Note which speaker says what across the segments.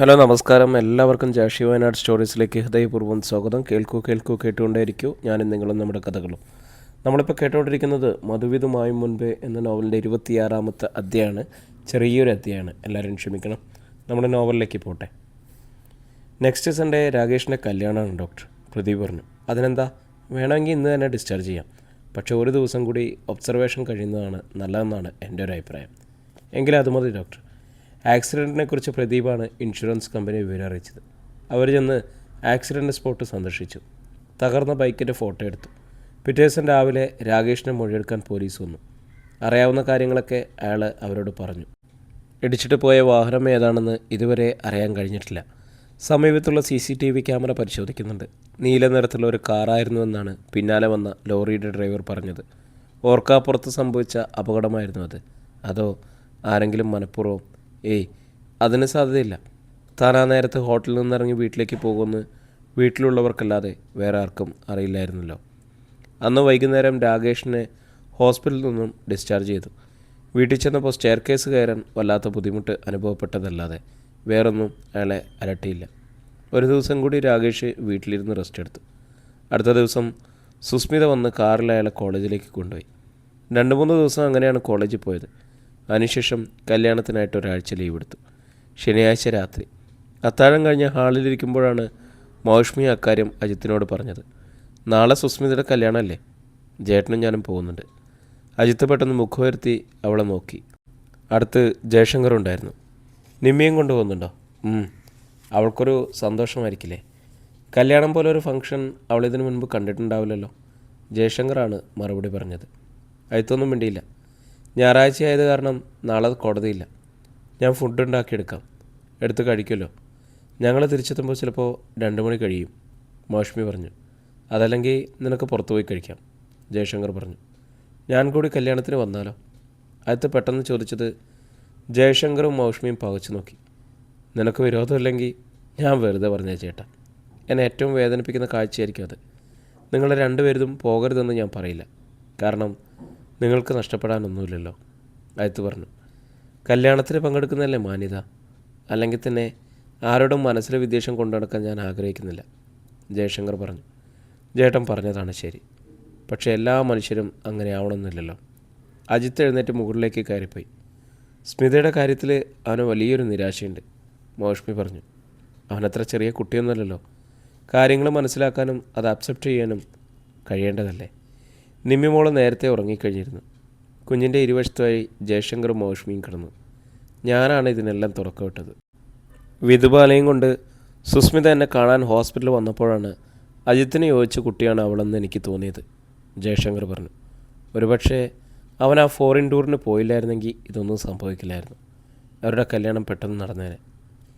Speaker 1: Hello നമസ്കാരം. എല്ലാവർക്കും ജാഷി വയനാട് സ്റ്റോറീസിലേക്ക് ഹൃദയപൂർവം സ്വാഗതം. കേൾക്കൂ കേൾക്കൂ കേട്ടുകൊണ്ടേയിരിക്കൂ. ഞാനും നിങ്ങളും നമ്മുടെ കഥകളും. നമ്മളിപ്പോൾ കേട്ടുകൊണ്ടിരിക്കുന്നത് മധുവിധുമായും മുൻപേ എന്ന നോവലിന്റെ ഇരുപത്തിയാറാമത്തെ അധ്യായമാണ് ചെറിയൊരു അധ്യായമാണ് എല്ലാവരും ക്ഷമിക്കണം. നമ്മുടെ നോവലിലേക്ക് പോട്ടെ. നെക്സ്റ്റ് സൺഡേ രാകേഷിന്റെ കല്യാണമാണ് ഡോക്ടർ പ്രദീപ് പറഞ്ഞു. അതിനെന്താ? വേണമെങ്കിൽ ഇന്ന് തന്നെ ഡിസ്ചാർജ് ചെയ്യാം. പക്ഷേ ഒരു ദിവസം കൂടി ഒബ്സർവേഷൻ കഴിയുന്നതാണ് നല്ലതെന്നാണ് എന്റെ ഒരു അഭിപ്രായം. എങ്കിലും അത് മതി ഡോക്ടർ. ആക്സിഡന്റിനെ കുറിച്ച് പ്രദീപാണ് ഇൻഷുറൻസ് കമ്പനി വിവരം അറിയിച്ചത്. അവർ ചെന്ന് ആക്സിഡന്റ് സ്പോട്ട് സന്ദർശിച്ചു. തകർന്ന ബൈക്കിന്റെ ഫോട്ടോ എടുത്തു. പിറ്റേ രാവിലെ രാകേഷിനെ മൊഴിയെടുക്കാൻ പോലീസ് വന്നു. അറിയാവുന്ന കാര്യങ്ങളൊക്കെ അയാൾ അവരോട് പറഞ്ഞു. ഇടിച്ചിട്ട് പോയ വാഹനം ഏതാണെന്ന് ഇതുവരെ അറിയാൻ കഴിഞ്ഞിട്ടില്ല. സമീപത്തുള്ള C C T V camera പരിശോധിക്കുന്നുണ്ട്. നീല നിറത്തിലുള്ള ഒരു കാറായിരുന്നുവെന്നാണ് പിന്നാലെ വന്ന ലോറിയുടെ ഡ്രൈവർ പറഞ്ഞത്. ഓർക്കാപ്പുറത്ത് സംഭവിച്ച അപകടമായിരുന്നു അത്. അതോ ആരെങ്കിലും മനഃപൂർവം ഏയ് അതിന് സാധ്യതയില്ല. താൻ ആ നേരത്ത് ഹോട്ടലിൽ നിന്നിറങ്ങി വീട്ടിലേക്ക് പോകുമെന്ന് വീട്ടിലുള്ളവർക്കല്ലാതെ വേറെ ആർക്കും അറിയില്ലായിരുന്നല്ലോ. അന്ന് വൈകുന്നേരം രാകേഷിനെ ഹോസ്പിറ്റലിൽ നിന്നും ഡിസ്ചാർജ് ചെയ്തു. വീട്ടിൽ ചെന്നപ്പോൾ സ്റ്റെയർ കേസ് കയറാൻ വല്ലാത്ത ബുദ്ധിമുട്ട് അനുഭവപ്പെട്ടതല്ലാതെ വേറൊന്നും അയാളെ അലട്ടിയില്ല. ഒരു ദിവസം കൂടി രാകേഷ് വീട്ടിലിരുന്ന് റെസ്റ്റ് എടുത്തു. അടുത്ത ദിവസം സുസ്മിത വന്ന് കാറിൽ അയാളെ കോളേജിലേക്ക് കൊണ്ടുപോയി. രണ്ട് മൂന്ന് ദിവസം അങ്ങനെയാണ് കോളേജിൽ പോയത്. അതിനുശേഷം കല്യാണത്തിനായിട്ട് ഒരാഴ്ച ലീവ് എടുത്തു. ശനിയാഴ്ച രാത്രി. അത്താഴം കഴിഞ്ഞ് ഹാളിലിരിക്കുമ്പോഴാണ് മൗഷ്മി അക്കാര്യം അജിത്തിനോട് പറഞ്ഞത്. നാളെ സുസ്മിതയുടെ കല്യാണമല്ലേ? ജേട്ടനും ഞാനും പോകുന്നുണ്ട്. അജിത്ത് പെട്ടെന്ന് മുഖമുയർത്തി അവളെ നോക്കി. അടുത്ത് ജയശങ്കർ ഉണ്ടായിരുന്നു. നിമ്മിയും കൊണ്ടുപോകുന്നുണ്ടോ. അവൾക്കൊരു സന്തോഷമായിരിക്കില്ലേ? കല്യാണം പോലെ ഒരു ഫംഗ്ഷൻ അവളിതിനു മുൻപ് കണ്ടിട്ടുണ്ടാവില്ലല്ലോ. ജയശങ്കറാണ് മറുപടി പറഞ്ഞത്. അയത്തൊന്നും മിണ്ടിയില്ല. ഞായറാഴ്ച ആയത് കാരണം നാളെ കോടതിയില്ല. ഞാൻ ഫുഡ് ഉണ്ടാക്കിയെടുക്കാം. എടുത്ത് കഴിക്കുമല്ലോ. ഞങ്ങൾ തിരിച്ചെത്തുമ്പോൾ ചിലപ്പോൾ രണ്ട് മണി കഴിയും മൗഷ്മി പറഞ്ഞു. അതല്ലെങ്കിൽ നിനക്ക് പുറത്തു പോയി കഴിക്കാം ജയശങ്കർ പറഞ്ഞു. ഞാൻ കൂടി കല്യാണത്തിന് വന്നാലോ? അടുത്ത് പെട്ടെന്ന് ചോദിച്ചത് ജയശങ്കറും മൗഷ്മിയും പകച്ചു നോക്കി. നിനക്ക് വിരോധമില്ലെങ്കിൽ ഞാൻ വെറുതെ പറഞ്ഞ ചേട്ട. എന്നെ ഏറ്റവും വേദനിപ്പിക്കുന്ന കാഴ്ചയായിരിക്കും അത്. നിങ്ങൾ രണ്ടുപേരും പോകരുതെന്ന് ഞാൻ പറയില്ല. കാരണം നിങ്ങൾക്ക് നഷ്ടപ്പെടാനൊന്നുമില്ലല്ലോ. അയത്ത് പറഞ്ഞു. കല്യാണത്തിന് പങ്കെടുക്കുന്നതല്ലേ മാന്യത? അല്ലെങ്കിൽ തന്നെ ആരോടും മനസ്സിലെ വിദ്വേഷം കൊണ്ടുനടക്കാൻ ഞാൻ ആഗ്രഹിക്കുന്നില്ല. ജയശങ്കർ പറഞ്ഞു. ജേട്ടൻ പറഞ്ഞതാണ് ശരി. പക്ഷേ എല്ലാ മനുഷ്യരും അങ്ങനെ ആവണമെന്നില്ലല്ലോ. അജിത്ത് എഴുന്നേറ്റ് മുകളിലേക്ക് കയറിപ്പോയി. സ്മിതയുടെ കാര്യത്തിൽ അവന് വലിയൊരു നിരാശയുണ്ട്. മോഷ്മി പറഞ്ഞു. അവനത്ര ചെറിയ കുട്ടിയൊന്നുമല്ലല്ലോ. കാര്യങ്ങൾ മനസ്സിലാക്കാനും അത് അക്സെപ്റ്റ് ചെയ്യാനും കഴിയേണ്ടതല്ലേ? നിമ്മിമോൾ നേരത്തെ ഉറങ്ങിക്കഴിഞ്ഞിരുന്നു. കുഞ്ഞിന്റെ ഇരുവശത്തായി ജയശങ്കറും മൗഷ്മിയും കിടന്നു. ഞാനാണ് ഇതിനെല്ലാം തുറക്കവിട്ടത് വിധുബാലയും കൊണ്ട് സുസ്മിത എന്നെ കാണാൻ ഹോസ്പിറ്റലിൽ വന്നപ്പോഴാണ് അജിത്തിന് യോജിച്ച കുട്ടിയാണ് അവളെന്ന് എനിക്ക് തോന്നിയത്. ജയശങ്കർ പറഞ്ഞു ഒരുപക്ഷെ അവൻ ആ ഫോറിൻ ടൂറിന് പോയില്ലായിരുന്നെങ്കിൽ ഇതൊന്നും സംഭവിക്കില്ലായിരുന്നു. അവരുടെ കല്യാണം പെട്ടെന്ന് നടന്നേനെ.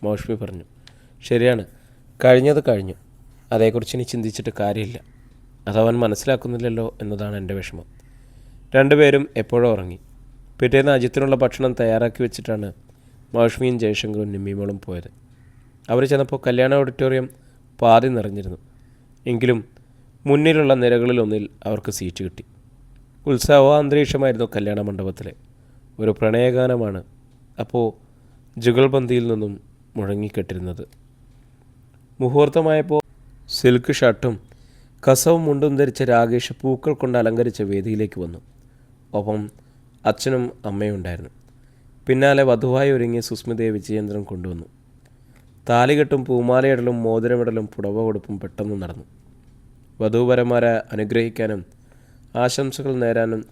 Speaker 1: മൗഷ്മി പറഞ്ഞു ശരിയാണ് കഴിഞ്ഞത് കഴിഞ്ഞു. അതേക്കുറിച്ച് ഇനി ചിന്തിച്ചിട്ട് കാര്യമില്ല. അതവൻ മനസ്സിലാക്കുന്നില്ലല്ലോ എന്നതാണ് എന്റെ വിഷമം. രണ്ടുപേരും എപ്പോഴും ഉറങ്ങി. പിറ്റേന്ന് അജിത്തിനുള്ള ഭക്ഷണം തയ്യാറാക്കി വെച്ചിട്ടാണ് മൗഷ്മിയും ജയശങ്കറും നിമ്മിമോളും പോയത്. അവർ ചെന്നപ്പോൾ കല്യാണ ഓഡിറ്റോറിയം പാതി നിറഞ്ഞിരുന്നു. എങ്കിലും മുന്നിലുള്ള നിരകളിലൊന്നിൽ അവർക്ക് സീറ്റ് കിട്ടി. ഉത്സവ അന്തരീക്ഷമായിരുന്നു കല്യാണ മണ്ഡപത്തിലെ. ഒരു പ്രണയഗാനമാണ് അപ്പോൾ ജുഗൽബന്ദിയിൽ നിന്നും മുഴങ്ങിക്കെട്ടിരുന്നത്. മുഹൂർത്തമായപ്പോൾ സിൽക്ക് ഷർട്ടും കസവും മുണ്ടും ധരിച്ച രാകേഷ് പൂക്കൾ കൊണ്ട് അലങ്കരിച്ച വേദിയിലേക്ക് വന്നു. ഒപ്പം അച്ഛനും അമ്മയും ഉണ്ടായിരുന്നു. പിന്നാലെ വധുവായി ഒരുങ്ങിയ സുസ്മിതയെ വിജയേന്ദ്രൻ കൊണ്ടുവന്നു. താലികെട്ടും പൂമാലയിടലും മോതിരമിടലും പുടവ കൊടുപ്പും പെട്ടെന്ന് നടന്നു. വധൂവരന്മാരെ അനുഗ്രഹിക്കാനും ആശംസകൾ നേരാനും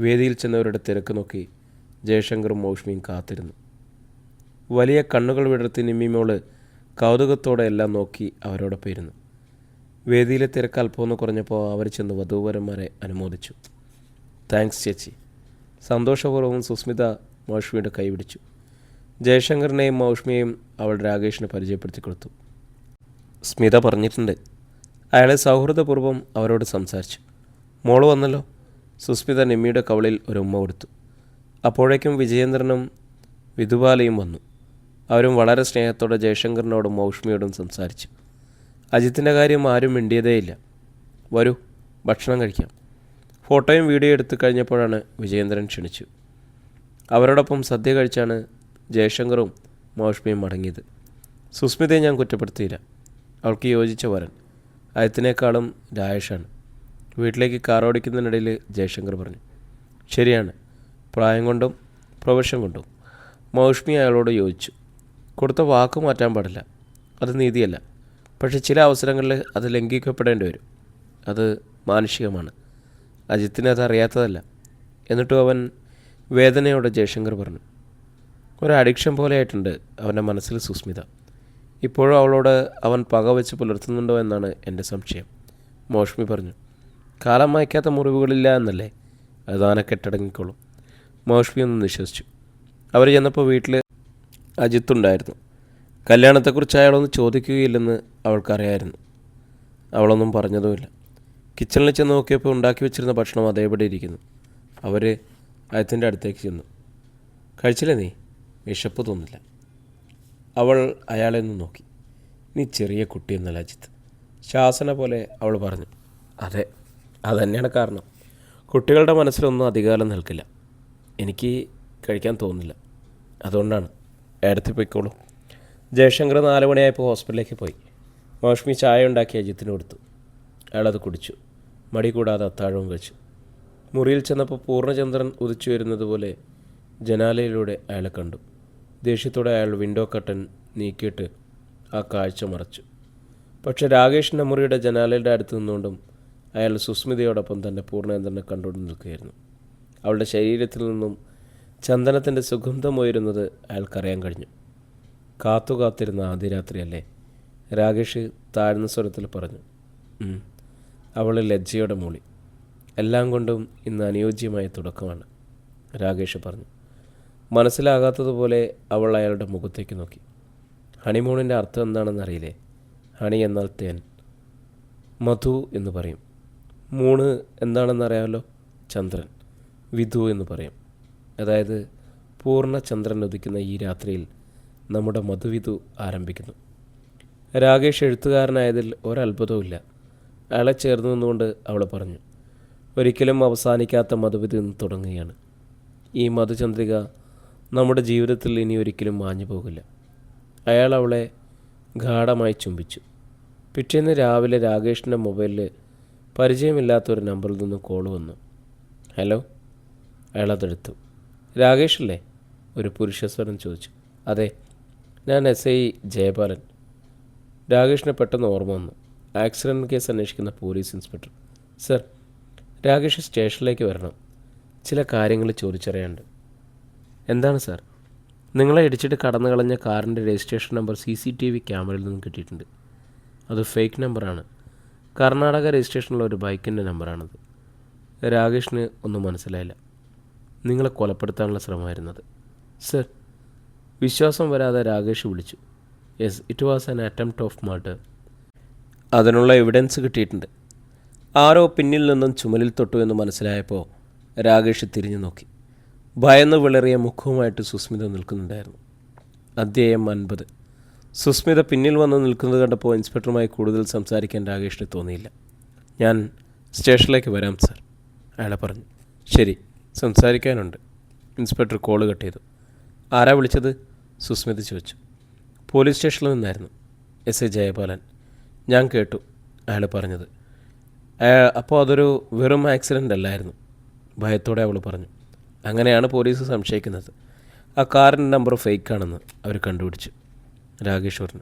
Speaker 1: വേദിയിൽ ചെന്നവരുടെ തിരക്ക് നോക്കി ജയശങ്കറും മൗഷ്മിയും കാത്തിരുന്നു. വലിയ കണ്ണുകൾ വിടർത്തി നിമ്മിമോൾ കൗതുകത്തോടെ എല്ലാം നോക്കി അവരോടൊപ്പം ഇരുന്നു. വേദിയിലെ തിരക്ക് അല്പമൊന്ന് കുറഞ്ഞപ്പോൾ അവർ ചെന്ന് വധൂവരന്മാരെ അനുമോദിച്ചു. താങ്ക്സ് ചേച്ചി. സന്തോഷപൂർവം സുസ്മിത മൗഷ്മിയുടെ കൈപിടിച്ചു ജയശങ്കറിനെയും മൗഷ്മിയെയും അവൾ രാകേഷിനെ പരിചയപ്പെടുത്തി കൊടുത്തു. സ്മിത പറഞ്ഞിട്ടുണ്ട്. അയാളെ സൗഹൃദപൂർവം അവരോട് സംസാരിച്ചു. മോൾ വന്നല്ലോ. സുസ്മിത നിമ്മിയുടെ കവളിൽ ഒരു ഉമ്മ കൊടുത്തു. അപ്പോഴേക്കും വിജയേന്ദ്രനും വിധുബാലയും വന്നു. അവരും വളരെ സ്നേഹത്തോടെ ജയശങ്കറിനോടും മൗഷ്മിയോടും സംസാരിച്ചു. അജിത്തിന്റെ കാര്യം ആരും മിണ്ടിയതേ ഇല്ല വരൂ ഭക്ഷണം കഴിക്കാം. ഫോട്ടോയും വീഡിയോ എടുത്തു കഴിഞ്ഞപ്പോഴാണ് വിജയേന്ദ്രൻ ക്ഷണിച്ചു. അവരോടൊപ്പം സദ്യ കഴിച്ചാണ് ജയശങ്കറും മോഷ്മിയും മടങ്ങിയത്. സുസ്മിതയെ ഞാൻ കുറ്റപ്പെടുത്തിയില്ല. അവൾക്ക് യോജിച്ച വരൻ. അയത്തിനേക്കാളും രായേഷാണ്. വീട്ടിലേക്ക് കാർ ഓടിക്കുന്നതിനിടയിൽ ജയശങ്കർ പറഞ്ഞു ശരിയാണ്. പ്രായം കൊണ്ടും പ്രൊഫഷൻ കൊണ്ടും. മൗഷ്മി അയാളോട് യോജിച്ചു. കൊടുത്ത വാക്ക് മാറ്റാൻ പാടില്ല. അത് നീതിയല്ല. പക്ഷെ ചില അവസരങ്ങളിൽ അത് ലംഘിക്കപ്പെടേണ്ടി വരും. അത് മാനുഷികമാണ്. അജിത്തിന് അത് അറിയാത്തതല്ല. എന്നിട്ടും അവൻ വേദനയോടെ ജയശങ്കർ പറഞ്ഞു ഒരു അഡിക്ഷൻ പോലെ ആയിട്ടുണ്ട് അവന്റെ മനസ്സിൽ സുസ്മിത. ഇപ്പോഴും അവളോട് അവൻ പക വെച്ച് പുലർത്തുന്നുണ്ടോ എന്നാണ് എന്റെ സംശയം. മോഷ്മി പറഞ്ഞു കാലം മായ്ക്കാത്ത മുറിവുകളില്ല എന്നല്ലേ? അതാനെ കെട്ടടങ്ങിക്കോളും. മോഷ്മി ഒന്ന് നിശ്വസിച്ചു. അവർ ചെന്നപ്പോൾ വീട്ടിൽ അജിത്തുണ്ടായിരുന്നു കല്യാണത്തെക്കുറിച്ച് അയാളൊന്നും ചോദിക്കുകയില്ലെന്ന് അവൾക്കറിയായിരുന്നു. അവളൊന്നും പറഞ്ഞതുമില്ല. കിച്ചണിൽ ചെന്ന് നോക്കിയപ്പോൾ ഉണ്ടാക്കി വെച്ചിരുന്ന ഭക്ഷണം അതേപടി ഇരിക്കുന്നു. അവർ അയത്തിന്റെ അടുത്തേക്ക് ചെന്നു. കഴിച്ചില്ലേ നീ? വിശപ്പ് തോന്നില്ല. അവൾ അയാളെ ഒന്ന് നോക്കി. നീ ചെറിയ കുട്ടിയെന്നല്ല അജിത്ത്. ശാസന പോലെ അവൾ പറഞ്ഞു. അതെ അതന്നെയാണ് കാരണം. കുട്ടികളുടെ മനസ്സിലൊന്നും അധികാരം നിൽക്കില്ല. എനിക്ക് കഴിക്കാൻ തോന്നില്ല. അതുകൊണ്ടാണ്. ഏടത്തി പോയിക്കോളൂ ജയശങ്കർ നാല് മണിയായപ്പോൾ ഹോസ്പിറ്റലിലേക്ക് പോയി. മോഷ്മി ചായ ഉണ്ടാക്കി അജിത്തിന് കൊടുത്തു. അയാളത് കുടിച്ചു. മടി കൂടാതെ അത്താഴവും വെച്ചു മുറിയിൽ ചെന്നപ്പോൾ പൂർണചന്ദ്രൻ ഉദിച്ചു വരുന്നത് പോലെ ജനാലയിലൂടെ അയാളെ കണ്ടു. ദേഷ്യത്തോടെ അയാൾ വിൻഡോ കട്ടൻ നീക്കിയിട്ട് ആ കാഴ്ച മറച്ചു. പക്ഷെ രാകേഷിന്റെ മുറിയുടെ ജനാലയുടെ അടുത്ത് നിന്നുകൊണ്ടും അയാൾ സുസ്മിതയോടൊപ്പം തന്നെ പൂർണചന്ദ്രനെ കണ്ടുകൊണ്ട് നിൽക്കുകയായിരുന്നു. അവളുടെ ശരീരത്തിൽ നിന്നും ചന്ദനത്തിന്റെ സുഗന്ധം ഉയരുന്നത് അയാൾക്കറിയാൻ കഴിഞ്ഞു. കാത്തു കാത്തിരുന്ന ആദ്യ രാത്രിയല്ലേ രാകേഷ് താഴ്ന്ന സ്വരത്തിൽ പറഞ്ഞു. അവൾ ലജ്ജയുടെ മൂളി. എല്ലാം കൊണ്ടും ഇന്ന് അനുയോജ്യമായ തുടക്കമാണ് രാകേഷ് പറഞ്ഞു. മനസ്സിലാകാത്തതുപോലെ അവൾ അയാളുടെ മുഖത്തേക്ക് നോക്കി. ഹണിമൂണിന്റെ അർത്ഥം എന്താണെന്ന് അറിയില്ലേ? ഹണി എന്നാൽ തേൻ. മധു എന്ന് പറയും. മൂണ് എന്താണെന്ന് അറിയാമല്ലോ? ചന്ദ്രൻ. വിധു എന്ന് പറയും. അതായത് പൂർണ ചന്ദ്രൻ ഉദിക്കുന്ന ഈ രാത്രിയിൽ നമ്മുടെ മധുവിധു ആരംഭിക്കുന്നു. രാകേഷ് എഴുത്തുകാരനായതിൽ ഒരത്ഭുതവുമില്ല. അയാളെ ചേർന്ന് നിന്നുകൊണ്ട് അവൾ പറഞ്ഞു ഒരിക്കലും അവസാനിക്കാത്ത മധുവിധു എന്ന് തുടങ്ങുകയാണ്. ഈ മധുചന്ദ്രിക നമ്മുടെ ജീവിതത്തിൽ ഇനി ഒരിക്കലും മാഞ്ഞു പോകില്ല. അയാൾ അവളെ ഗാഠമായി ചുംബിച്ചു. പിറ്റേന്ന് രാവിലെ രാകേഷിന്റെ മൊബൈലിൽ പരിചയമില്ലാത്ത ഒരു നമ്പറിൽ നിന്ന് കോൾ വന്നു. ഹലോ അയാൾ അതെടുത്തു. രാകേഷ് അല്ലേ? ഒരു പുരുഷസ്വരം ചോദിച്ചു. അതെ ഞാൻ എസ് ഐ ജയപാലൻ. രാകേഷിനെ പെട്ടെന്ന് ഓർമ്മ വന്നു. ആക്സിഡന്റ് കേസ് അന്വേഷിക്കുന്ന പോലീസ് ഇൻസ്പെക്ടർ. സർ രാകേഷ് സ്റ്റേഷനിലേക്ക് വരണം. ചില കാര്യങ്ങൾ ചോദിച്ചറിയാണ്ട് എന്താണ് സർ? നിങ്ങളെ ഇടിച്ചിട്ട് കടന്നു കളഞ്ഞ കാറിന്റെ registration number C C T V ക്യാമറയിൽ നിന്ന് കിട്ടിയിട്ടുണ്ട്. അത് ഫേക്ക് നമ്പറാണ്. കർണാടക രജിസ്ട്രേഷനുള്ള ഒരു ബൈക്കിന്റെ നമ്പറാണത്. രാകേഷിന് ഒന്നും മനസ്സിലായില്ല. നിങ്ങളെ കൊലപ്പെടുത്താനുള്ള ശ്രമമായിരുന്നത്. സർ വിശ്വാസം വരാതെ രാകേഷ് വിളിച്ചു. Yes it was an attempt of murder അതിനുള്ള എവിഡൻസ് കിട്ടിയിട്ടുണ്ട്. ആരോ പിന്നിൽ നിന്നും ചുമലിൽ തൊട്ടു എന്ന് മനസ്സിലായപ്പോൾ രാകേഷ് തിരിഞ്ഞു നോക്കി. ഭയന്ന് വിളറിയ മുഖവുമായിട്ട് സുസ്മിത നിൽക്കുന്നുണ്ടായിരുന്നു. അധ്യായം അൻപത്. സുസ്മിത പിന്നിൽ വന്ന് നിൽക്കുന്നത് കണ്ടപ്പോൾ ഇൻസ്പെക്ടറുമായി കൂടുതൽ സംസാരിക്കാൻ രാകേഷിന് തോന്നിയില്ല. ഞാൻ സ്റ്റേഷനിലേക്ക് വരാം സാർ അയാളെ പറഞ്ഞു. ശരി സംസാരിക്കാനുണ്ട്. ഇൻസ്പെക്ടർ കോൾ കട്ട് ചെയ്തു. ആരാ വിളിച്ചത്? സുസ്മിത ചോദിച്ചു. പോലീസ് സ്റ്റേഷനിൽ നിന്നായിരുന്നു. എസ്. ഐ. ജയപാലൻ ഞാൻ കേട്ടു അയാൾ പറഞ്ഞത്. അപ്പോൾ അതൊരു വെറും ആക്സിഡന്റ് അല്ലായിരുന്നു ഭയത്തോടെ അവൾ പറഞ്ഞു. അങ്ങനെയാണ് പോലീസ് സംശയിക്കുന്നത്. ആ കാറിന്റെ നമ്പർ ഫേക്കാണെന്ന് അവർ കണ്ടുപിടിച്ചു രാഗേശ്വറിന്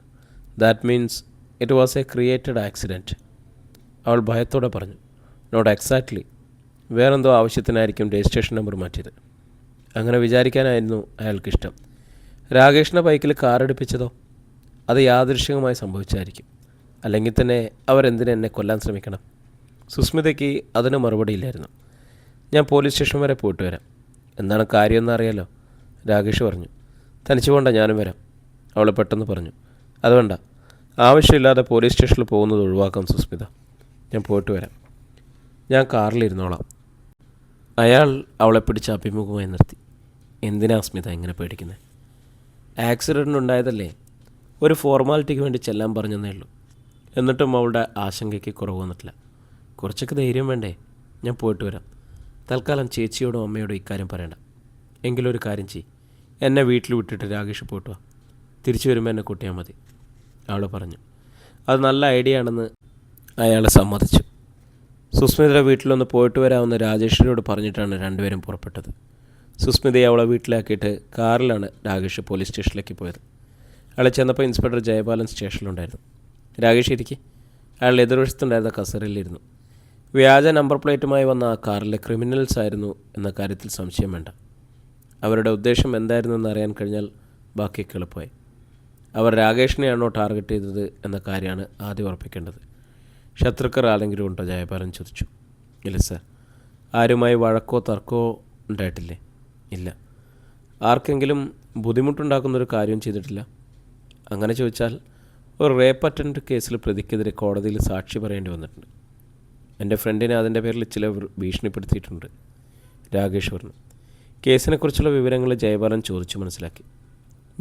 Speaker 1: that means it was a created accident അവൾ ഭയത്തോടെ പറഞ്ഞു. നോട്ട് എക്സാക്ട്ലി വേറെന്തോ ആവശ്യത്തിനായിരിക്കും രജിസ്ട്രേഷൻ നമ്പർ മാറ്റിയത്. അങ്ങനെ വിചാരിക്കാനായിരുന്നു അയാൾക്കിഷ്ടം രാകേഷിന്റെ ബൈക്കിൽ കാറടിപ്പിച്ചതോ അത് യാദൃശികമായി സംഭവിച്ചായിരിക്കും. അല്ലെങ്കിൽ തന്നെ അവരെന്തിനെ എന്നെ കൊല്ലാൻ ശ്രമിക്കണം? സുസ്മിതയ്ക്ക് അതിന് മറുപടിയില്ലായിരുന്നു ഞാൻ പോലീസ് സ്റ്റേഷൻ വരെ പോയിട്ട് വരാം. എന്താണ് കാര്യമെന്ന് അറിയാലോ? രാകേഷ് പറഞ്ഞു. തനിച്ച് പോണ്ട ഞാനും വരാം. അവൾ പെട്ടെന്ന് പറഞ്ഞു. അത് വേണ്ട. ആവശ്യമില്ലാതെ പോലീസ് സ്റ്റേഷനിൽ പോകുന്നത് ഒഴിവാക്കാം സുസ്മിത. ഞാൻ പോയിട്ട് വരാം. ഞാൻ കാറിലിരുന്നോളാം. അയാൾ അവളെ പിടിച്ച് അഭിമുഖമായി നിർത്തി. എന്തിനാ സ്മിത ഇങ്ങനെ പേടിക്കുന്നത് ആക്സിഡന്റ് ഉണ്ടായതല്ലേ? ഒരു ഫോർമാലിറ്റിക്ക് വേണ്ടി ചെല്ലാൻ പറഞ്ഞതേ ഉള്ളൂ. എന്നിട്ടും അവളുടെ ആശങ്കയ്ക്ക് കുറവ് വന്നിട്ടില്ല. കുറച്ചൊക്കെ ധൈര്യം വേണ്ടേ? ഞാൻ പോയിട്ട് വരാം. തൽക്കാലം ചേച്ചിയോടും അമ്മയോടും ഇക്കാര്യം പറയണ്ട. എങ്കിലും ഒരു കാര്യം ചെയ് എന്നെ വീട്ടിൽ വിട്ടിട്ട് രാകേഷ് പോയിട്ട് വാ. തിരിച്ചു വരുമ്പോൾ എന്നെ കൂട്ടിയാൽ മതി. അവൾ പറഞ്ഞു. അത് നല്ല ഐഡിയ ആണെന്ന് അയാൾ സമ്മതിച്ചു. സുസ്മിതയുടെ വീട്ടിലൊന്ന് പോയിട്ട് വരാമെന്ന് രാജേഷിനോട് പറഞ്ഞിട്ടാണ് രണ്ടുപേരും പുറപ്പെട്ടത്. സുസ്മിതയെ അവളെ വീട്ടിലാക്കിയിട്ട് കാറിലാണ് രാകേഷ് പോലീസ് സ്റ്റേഷനിലേക്ക് പോയത്. അയാളെ ചെന്നപ്പോൾ ഇൻസ്പെക്ടർ ജയപാലൻ സ്റ്റേഷനിലുണ്ടായിരുന്നു. രാകേഷ് ഇരിക്കി. അയാൾ എതിർവശത്തുണ്ടായിരുന്ന കസേരയിലിരുന്നു. വ്യാജ നമ്പർ പ്ലേറ്റുമായി വന്ന ആ കാറിലെ ക്രിമിനൽസ് ആയിരുന്നു എന്ന കാര്യത്തിൽ സംശയം വേണ്ട. അവരുടെ ഉദ്ദേശം എന്തായിരുന്നു എന്നറിയാൻ കഴിഞ്ഞാൽ ബാക്കിയൊക്കെ എളുപ്പമായി. അവർ രാകേഷിനെയാണോ ടാർഗറ്റ് ചെയ്തത് എന്ന കാര്യമാണ് ആദ്യം ഉറപ്പിക്കേണ്ടത്. ശത്രുക്കർ ആരെങ്കിലും ഉണ്ടോ? ജയപാലൻ ചോദിച്ചു. ഇല്ല സർ. ആരുമായി വഴക്കോ തർക്കമോ ഉണ്ടായിട്ടില്ലേ? ഇല്ല. ആർക്കെങ്കിലും ബുദ്ധിമുട്ടുണ്ടാക്കുന്നൊരു കാര്യം ചെയ്തിട്ടില്ല? അങ്ങനെ ചോദിച്ചാൽ ഒരു റേപ്പ് അറ്റൻഡ് കേസിൽ പ്രതിക്കെതിരെ കോടതിയിൽ സാക്ഷി പറയേണ്ടി വന്നിട്ടുണ്ട്. എന്റെ ഫ്രണ്ടിനെ അതിന്റെ പേരിൽ ചില ഭീഷണിപ്പെടുത്തിയിട്ടുണ്ട്. രാകേഷ് പറഞ്ഞു. കേസിനെക്കുറിച്ചുള്ള വിവരങ്ങൾ ജയബാലൻ ചോദിച്ചു മനസ്സിലാക്കി.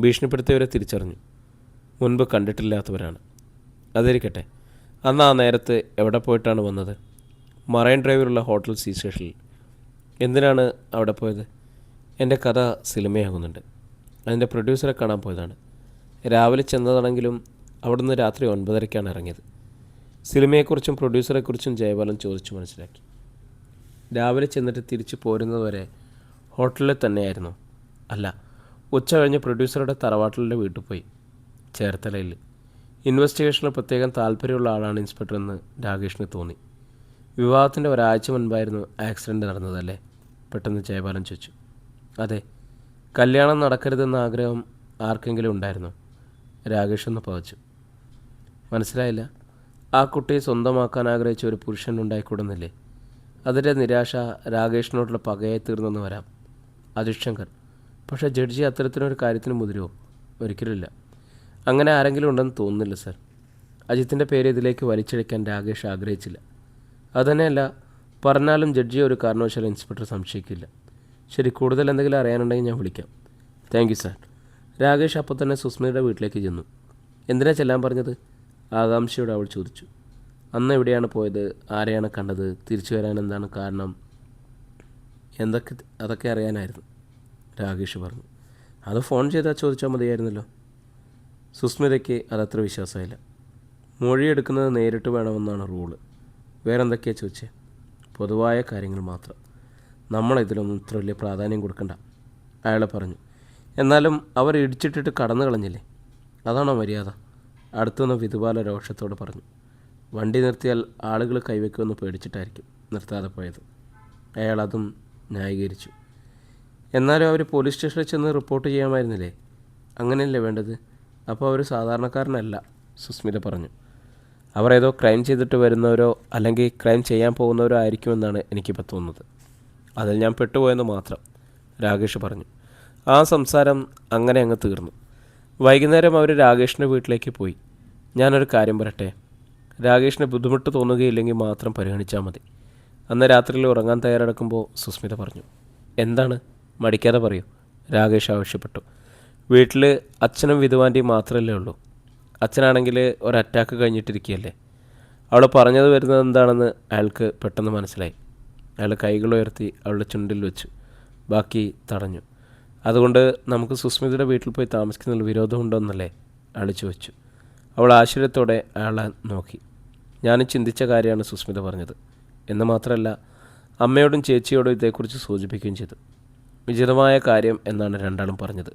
Speaker 1: ഭീഷണിപ്പെടുത്തിയവരെ തിരിച്ചറിഞ്ഞു. മുൻപ് കണ്ടിട്ടില്ലാത്തവരാണ്. അതിരിക്കട്ടെ. അന്ന് ആ നേരത്ത് എവിടെ പോയിട്ടാണ് വന്നത്? മറൈൻ ഡ്രൈവിലുള്ള ഹോട്ടൽ സീ സ്റ്റേഷനിൽ. എന്തിനാണ് അവിടെ പോയത്? എന്റെ കഥ സിനിമയാകുന്നുണ്ട്. അതിന്റെ പ്രൊഡ്യൂസറെ കാണാൻ പോയതാണ്. രാവിലെ ചെന്നതാണെങ്കിലും അവിടുന്ന് രാത്രി ഒൻപതരയ്ക്കാണ് ഇറങ്ങിയത്. സിനിമയെക്കുറിച്ചും പ്രൊഡ്യൂസറെക്കുറിച്ചും ജയബാലൻ ചോദിച്ചു മനസ്സിലാക്കി. രാവിലെ ചെന്നിട്ട് തിരിച്ചു പോരുന്നതുവരെ ഹോട്ടലിൽ തന്നെയായിരുന്നു. അല്ല ഉച്ച കഴിഞ്ഞ് പ്രൊഡ്യൂസറുടെ തറവാട്ടിലെ വീട്ടിൽ പോയി. ചേർത്തലയിൽ. ഇൻവെസ്റ്റിഗേഷനിൽ പ്രത്യേകം താല്പര്യമുള്ള ആളാണ് ഇൻസ്പെക്ടർ എന്ന് രാകേഷിന് തോന്നി. വിവാഹത്തിന്റെ ഒരാഴ്ച മുൻപായിരുന്നു ആക്സിഡന്റ് നടന്നതല്ലേ? പെട്ടെന്ന് ജയബാലൻ ചോദിച്ചു. അതെ. കല്യാണം നടക്കരുതെന്ന ആഗ്രഹം ആർക്കെങ്കിലും ഉണ്ടായിരുന്നു? രാകേഷ് ഒന്ന് പവച്ചു മനസ്സിലായില്ല. ആ കുട്ടിയെ സ്വന്തമാക്കാൻ ആഗ്രഹിച്ച ഒരു പുരുഷൻ ഉണ്ടായിക്കൂടുന്നില്ലേ? അതിന്റെ നിരാശ രാകേഷിനോടുള്ള പകയായി തീർന്നെന്ന് വരാം. അതിശങ്കർ പക്ഷേ ജഡ്ജി അത്തരത്തിനൊരു കാര്യത്തിന് മുതിരുമോ ഒരിക്കലുമില്ല. അങ്ങനെ ആരെങ്കിലും ഉണ്ടെന്ന് തോന്നുന്നില്ല സർ. അജിത്തിന്റെ പേര് ഇതിലേക്ക് വലിച്ചിഴയ്ക്കാൻ രാകേഷ് ആഗ്രഹിച്ചില്ല. അതുതന്നെയല്ല പറഞ്ഞാലും ജഡ്ജിയെ ഒരു കാരണവശാലും ഇൻസ്പെക്ടർ സംശയിക്കില്ല. ശരി കൂടുതൽ എന്തെങ്കിലും അറിയാനുണ്ടെങ്കിൽ ഞാൻ വിളിക്കാം. താങ്ക് യു സാർ രാകേഷ് അപ്പോൾ തന്നെ സുസ്മിതയുടെ വീട്ടിലേക്ക് ചെന്നു. എന്തിനാ ചെല്ലാൻ പറഞ്ഞത്? ആകാംക്ഷയോട് അവൾ ചോദിച്ചു. അന്ന് എവിടെയാണ് പോയത്? ആരെയാണ് കണ്ടത്? തിരിച്ചു വരാൻ എന്താണ് കാരണം? എന്തൊക്കെ അതൊക്കെ അറിയാനായിരുന്നു രാകേഷ് പറഞ്ഞു. അത് ഫോൺ ചെയ്താൽ ചോദിച്ചാൽ മതിയായിരുന്നല്ലോ. സുസ്മിതയ്ക്ക് അതത്ര വിശ്വാസമില്ല മൊഴിയെടുക്കുന്നത് നേരിട്ട് വേണമെന്നാണ് റൂൾ. വേറെന്തൊക്കെയാണ് ചോദിച്ചത് പൊതുവായ കാര്യങ്ങൾ മാത്രം. നമ്മളിതിലൊന്നും ഇത്ര വലിയ പ്രാധാന്യം കൊടുക്കണ്ട അയാളെ പറഞ്ഞു. എന്നാലും അവർ ഇടിച്ചിട്ടിട്ട് കടന്നു കളഞ്ഞില്ലേ? അതാണോ മര്യാദ? അടുത്തുനിന്ന് വിധുബാല രോഷത്തോട് പറഞ്ഞു. വണ്ടി നിർത്തിയാൽ ആളുകൾ കൈവയ്ക്കുമെന്ന് പേടിച്ചിട്ടായിരിക്കും നിർത്താതെ പോയത്. അയാൾ അതും ന്യായീകരിച്ചു. എന്നാലും അവർ പോലീസ് സ്റ്റേഷനിൽ ചെന്ന് റിപ്പോർട്ട് ചെയ്യാമായിരുന്നില്ലേ? അങ്ങനെയല്ലേ വേണ്ടത്? അപ്പോൾ അവർ സാധാരണക്കാരനല്ല സുസ്മിത പറഞ്ഞു. അവർ ഏതോ ക്രൈം ചെയ്തിട്ട് വരുന്നവരോ അല്ലെങ്കിൽ ക്രൈം ചെയ്യാൻ പോകുന്നവരോ ആയിരിക്കുമെന്നാണ് എനിക്കിപ്പോൾ തോന്നുന്നത്. അതിൽ ഞാൻ പെട്ടുപോയെന്ന് മാത്രം രാകേഷ് പറഞ്ഞു. ആ സംസാരം അങ്ങനെ അങ്ങ് തീർന്നു. വൈകുന്നേരം അവർ രാകേഷിന്റെ വീട്ടിലേക്ക് പോയി. ഞാനൊരു കാര്യം പറയട്ടെ? രാകേഷിന് ബുദ്ധിമുട്ട് തോന്നുകയില്ലെങ്കിൽ മാത്രം പരിഗണിച്ചാൽ മതി. അന്ന് രാത്രിയിൽ ഉറങ്ങാൻ തയ്യാറെടുക്കുമ്പോൾ സുസ്മിത പറഞ്ഞു. എന്താണ്? മടിക്കാതെ പറയൂ. രാകേഷ് ആവശ്യപ്പെട്ടു. വീട്ടിൽ അച്ഛനും വിധുവാന്റെയും മാത്രമല്ലേ ഉള്ളൂ. അച്ഛനാണെങ്കിൽ ഒരു അറ്റാക്ക് കഴിഞ്ഞിട്ടിരിക്കുകയല്ലേ? അവൾ പറഞ്ഞത് വരുന്നത് എന്താണെന്ന് അയാൾക്ക് പെട്ടെന്ന് മനസ്സിലായി. അയാൾ കൈകൾ ഉയർത്തി അവളുടെ ചുണ്ടിൽ വെച്ചു. ബാക്കി തടഞ്ഞു. അതുകൊണ്ട് നമുക്ക് സുസ്മിതയുടെ വീട്ടിൽ പോയി താമസിക്കുന്നതിൽ വിരോധമുണ്ടോന്നല്ലേ അയാൾ വെച്ചു. അവൾ ആശ്ചര്യത്തോടെ അയാളെ നോക്കി. ഞാൻ ചിന്തിച്ച കാര്യമാണ് സുസ്മിത പറഞ്ഞത്. എന്ന് മാത്രമല്ല അമ്മയോടും ചേച്ചിയോടും ഇതേക്കുറിച്ച് സൂചിപ്പിക്കുകയും ചെയ്തു. വിചിതമായ കാര്യം എന്നാണ് രണ്ടാളും പറഞ്ഞത്.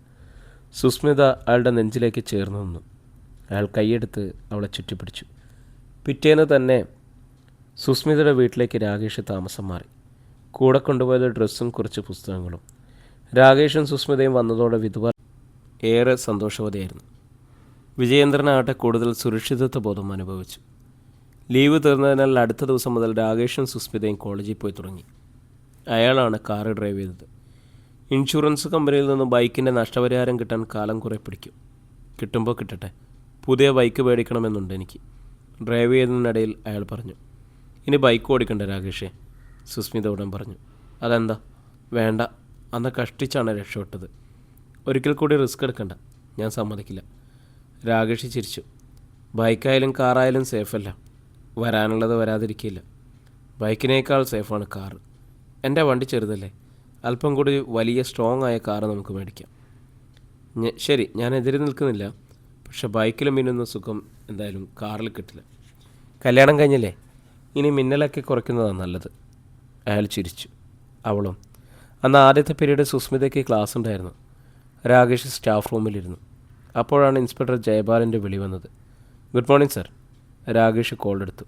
Speaker 1: സുസ്മിത അയാളുടെ നെഞ്ചിലേക്ക് ചേർന്നു നിന്നു. അയാൾ കൈയെടുത്ത് അവളെ ചുറ്റിപ്പിടിച്ചു. പിറ്റേന്ന് തന്നെ സുസ്മിതയുടെ വീട്ടിലേക്ക് രാകേഷ് താമസം മാറി. കൂടെ കൊണ്ടുപോയത് ഡ്രസ്സും കുറച്ച് പുസ്തകങ്ങളും. രാകേഷും സുസ്മിതയും വന്നതോടെ വിധുവ ഏറെ സന്തോഷവതിയായിരുന്നു. വിജയേന്ദ്രനാകട്ടെ കൂടുതൽ സുരക്ഷിതത്വ ബോധം അനുഭവിച്ചു. ലീവ് തീർന്നതിനാൽ അടുത്ത ദിവസം മുതൽ രാകേഷും സുസ്മിതയും കോളേജിൽ പോയി തുടങ്ങി. അയാളാണ് കാറ് ഡ്രൈവ് ചെയ്തത്. ഇൻഷുറൻസ് കമ്പനിയിൽ നിന്ന് ബൈക്കിന്റെ നഷ്ടപരിഹാരം കിട്ടാൻ കാലം കുറേ പിടിക്കും. കിട്ടുമ്പോൾ കിട്ടട്ടെ. പുതിയ ബൈക്ക് മേടിക്കണമെന്നുണ്ട് എനിക്ക്. ഡ്രൈവ് ചെയ്യുന്നതിനിടയിൽ അയാൾ പറഞ്ഞു ഇനി ബൈക്ക് ഓടിക്കണ്ട രാകേഷേ. സുസ്മിത ഉടൻ പറഞ്ഞു അതെന്താ? വേണ്ട. അന്ന് കഷ്ടിച്ചാണ് രക്ഷപ്പെട്ടത്. ഒരിക്കൽ കൂടി റിസ്ക് എടുക്കണ്ട. ഞാൻ സമ്മതിക്കില്ല. രാകേഷ് ചിരിച്ചു. ബൈക്കായാലും കാറായാലും സേഫല്ല. വരാനുള്ളത് വരാതിരിക്കില്ല ബൈക്കിനേക്കാൾ സേഫാണ് കാറ് എന്റെ വണ്ടി ചെറുതല്ലേ. അല്പം കൂടി വലിയ സ്ട്രോങ് ആയ കാറ് നമുക്ക് മേടിക്കാം. ശരി. ഞാൻ എതിരെ നിൽക്കുന്നില്ല. പക്ഷെ ബൈക്കിൽ മിന്നുന്ന സുഖം എന്തായാലും കാറിൽ കിട്ടില്ല. കല്യാണം കഴിഞ്ഞല്ലേ? ഇനി മിന്നലൊക്കെ കുറയ്ക്കുന്നതാണ് നല്ലത്. അയാൾ ചിരിച്ചു. അവളും അന്ന് ആദ്യത്തെ പീരീഡ് സുസ്മിതയ്ക്ക് ക്ലാസ് ഉണ്ടായിരുന്നു. രാകേഷ് സ്റ്റാഫ് റൂമിലിരുന്നു അപ്പോഴാണ് ഇൻസ്പെക്ടർ ജയപാലിന്റെ വിളി വന്നത്. Good morning sir Rakesh call എടുത്തു.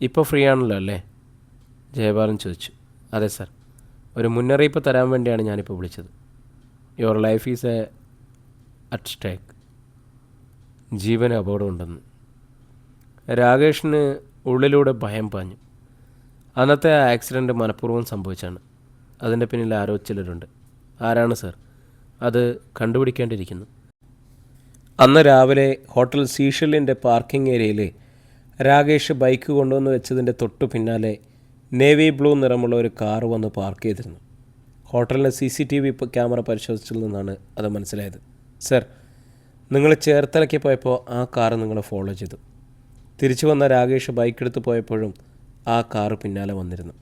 Speaker 1: ഇപ്പോൾ ഫ്രീ ആണല്ലോ അല്ലേ? ജയപാലൻ ചോദിച്ചു. അതെ സർ ഒരു മുന്നറിയിപ്പ് തരാൻ വേണ്ടിയാണ് ഞാനിപ്പോൾ വിളിച്ചത്. Your life is a at stake ജീവന് അപകടമുണ്ടെന്ന്. രാകേഷിന് ഉള്ളിലൂടെ ഭയം പാഞ്ഞു. അന്നത്തെ ആ ആക്സിഡന്റ് മനഃപൂർവം സംഭവിച്ചാണ്. അതിന്റെ പിന്നിൽ ആരോ ചിലരുണ്ട്. ആരാണ് സർ അത് കണ്ടുപിടിക്കേണ്ടിയിരിക്കുന്നു. അന്ന് രാവിലെ ഹോട്ടൽ സീഷലിന്റെ പാർക്കിംഗ് ഏരിയയിൽ രാകേഷ് ബൈക്ക് കൊണ്ടുവന്ന് വെച്ചതിന്റെ തൊട്ടു പിന്നാലെ നേവി ബ്ലൂ നിറമുള്ള ഒരു കാർ വന്ന് പാർക്ക് ചെയ്തിരുന്നു. ഹോട്ടലിലെ C C T V camera പരിശോധിച്ചതിൽ നിന്നാണ് അത് മനസ്സിലായത്. സർ നിങ്ങൾ ചേർത്തലയ്ക്ക് പോയപ്പോൾ ആ കാർ നിങ്ങൾ ഫോളോ ചെയ്തു. തിരിച്ചു വന്ന രാകേഷ് ബൈക്ക് എടുത്ത് പോയപ്പോഴും ആ കാറ് പിന്നാലെ വന്നിരുന്നു.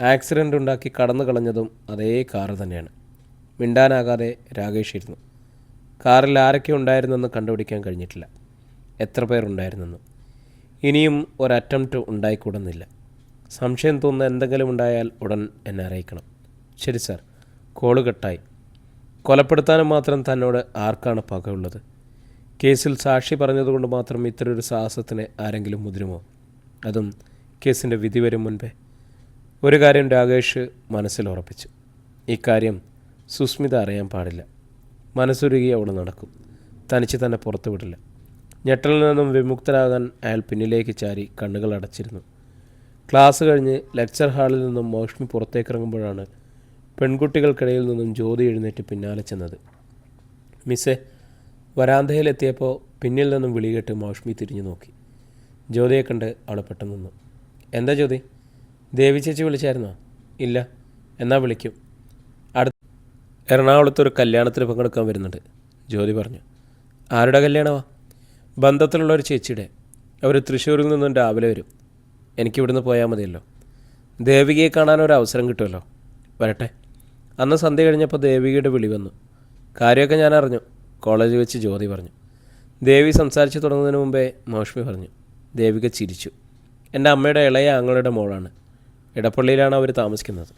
Speaker 1: ആക്സിഡന്റ് ഉണ്ടാക്കി കടന്നു കളഞ്ഞതും അതേ കാറ് തന്നെയാണ്. മിണ്ടാനാകാതെ രാകേഷ് ഇരുന്നു. കാറിൽ ആരൊക്കെ ഉണ്ടായിരുന്നെന്ന് കണ്ടുപിടിക്കാൻ കഴിഞ്ഞിട്ടില്ല. എത്ര പേരുണ്ടായിരുന്നെന്ന് ഇനിയും ഒരറ്റംപ്റ്റ് ഉണ്ടായിക്കൂടുന്നില്ല. സംശയം തോന്നുന്ന എന്തെങ്കിലും ഉണ്ടായാൽ ഉടൻ എന്നെ അറിയിക്കണം. ശരി സാർ കോൾ കട്ടായി. കൊലപ്പെടുത്താനും മാത്രം തന്നോട് ആർക്കാണ് പകയുള്ളത്? കേസിൽ സാക്ഷി പറഞ്ഞതുകൊണ്ട് മാത്രം ഇത്തരൊരു സാഹസത്തിന് ആരെങ്കിലും മുതിരുമോ? അതും കേസിന്റെ വിധി വരും മുൻപേ ഒരു കാര്യം രാകേഷ് മനസ്സിൽ ഉറപ്പിച്ചു. ഇക്കാര്യം സുസ്മിത അറിയാൻ പാടില്ല. മനസ്സുരുകി അവൾ നടക്കും. തനിച്ച് തന്നെ പുറത്തു വിടില്ല. ഞെട്ടലിൽ നിന്നും വിമുക്തനാകാൻ അയാൾ പിന്നിലേക്ക് ചാരി കണ്ണുകൾ അടച്ചിരുന്നു. ക്ലാസ് കഴിഞ്ഞ് ലെക്ചർ ഹാളിൽ നിന്നും മോഷ്മി പുറത്തേക്കിറങ്ങുമ്പോഴാണ് പെൺകുട്ടികൾക്കിടയിൽ നിന്നും ജ്യോതി എഴുന്നേറ്റ് പിന്നാലെ ചെന്നത്. മിസ്സേ വരാന്തയിലെത്തിയപ്പോൾ പിന്നിൽ നിന്നും വിളികെട്ട് മോഷ്മി തിരിഞ്ഞു നോക്കി ജ്യോതിയെ കണ്ട് അവൾ പെട്ടെന്ന് നിന്നു. എന്താ ജ്യോതി? ദേവി ചേച്ചി വിളിച്ചായിരുന്നോ? ഇല്ല. എന്നാ വിളിക്കും. അടുത്ത എറണാകുളത്ത് ഒരു കല്യാണത്തിന് പങ്കെടുക്കാൻ വരുന്നുണ്ട്. ജ്യോതി പറഞ്ഞു. ആരുടെ കല്യാണമാ? ബന്ധത്തിലുള്ള ഒരു ചേച്ചിയുടെ. അവർ തൃശ്ശൂരിൽ നിന്നും രാവിലെ വരും. എനിക്കിവിടുന്ന് പോയാൽ മതിയല്ലോ. ദേവികയെ കാണാൻ ഒരു അവസരം കിട്ടുമല്ലോ. വരട്ടെ. അന്ന് സന്ധ്യ കഴിഞ്ഞപ്പോൾ ദേവികയുടെ വിളി വന്നു. കാര്യമൊക്കെ ഞാൻ അറിഞ്ഞു. കോളേജിൽ വെച്ച് ജ്യോതി പറഞ്ഞു. ദേവി സംസാരിച്ചു തുടങ്ങുന്നതിന് മുമ്പേ മോഷ്മി പറഞ്ഞു. ദേവിക ചിരിച്ചു. എന്റെ അമ്മയുടെ ഇളയ ആങ്ങളുടെ മോളാണ്. ഇടപ്പള്ളിയിലാണ് അവർ താമസിക്കുന്നത്.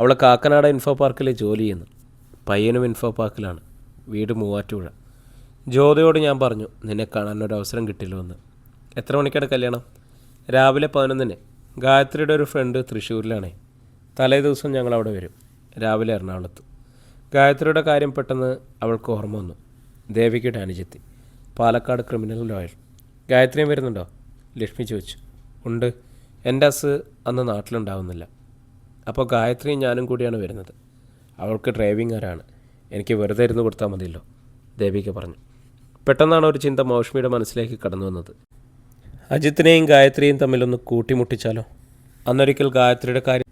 Speaker 1: അവൾ കാക്കനാട് ഇൻഫോ പാർക്കിൽ ജോലി ചെയ്യുന്നു. പയ്യനും ഇൻഫോ പാർക്കിലാണ് വീട് മൂവാറ്റുപുഴ. ജ്യോതിയോട് ഞാൻ പറഞ്ഞു നിന്നെ കാണാൻ ഒരു അവസരം കിട്ടില്ലെന്ന്. എത്ര മണിക്കാണ് കല്യാണം? രാവിലെ പതിനൊന്നിന്. ഗായത്രിയുടെ ഒരു ഫ്രണ്ട് തൃശ്ശൂരിലാണേ. തലേ ദിവസം ഞങ്ങൾ അവിടെ വരും. രാവിലെ എറണാകുളത്ത്. ഗായത്രിയുടെ കാര്യം പെട്ടെന്ന് അവൾക്ക് ഓർമ്മ വന്നു. ദേവിക്കയുടെ അനുജത്തി. Palakkad criminal lawyer. ഗായത്രിയും വരുന്നുണ്ടോ? ലക്ഷ്മി ചോദിച്ചു. ഉണ്ട്. എന്റെ അസ് അന്ന് നാട്ടിലുണ്ടാവുന്നില്ല. അപ്പോൾ ഗായത്രിയും ഞാനും കൂടിയാണ് വരുന്നത്. അവൾക്ക് ഡ്രൈവിംഗ് ആരാണ് എനിക്ക് വെറുതെ ഇരുന്ന് കൊടുത്താൽ മതിയല്ലോ ദേവിക പറഞ്ഞു. പെട്ടെന്നാണ് ഒരു ചിന്ത മൗഷ്മിയുടെ മനസ്സിലേക്ക് കടന്നു വന്നത്. അജിത്തിനെയും ഗായത്രിയും തമ്മിലൊന്ന് കൂട്ടിമുട്ടിച്ചാലോ? അന്നൊരിക്കൽ ഗായത്രിയുടെ കാര്യം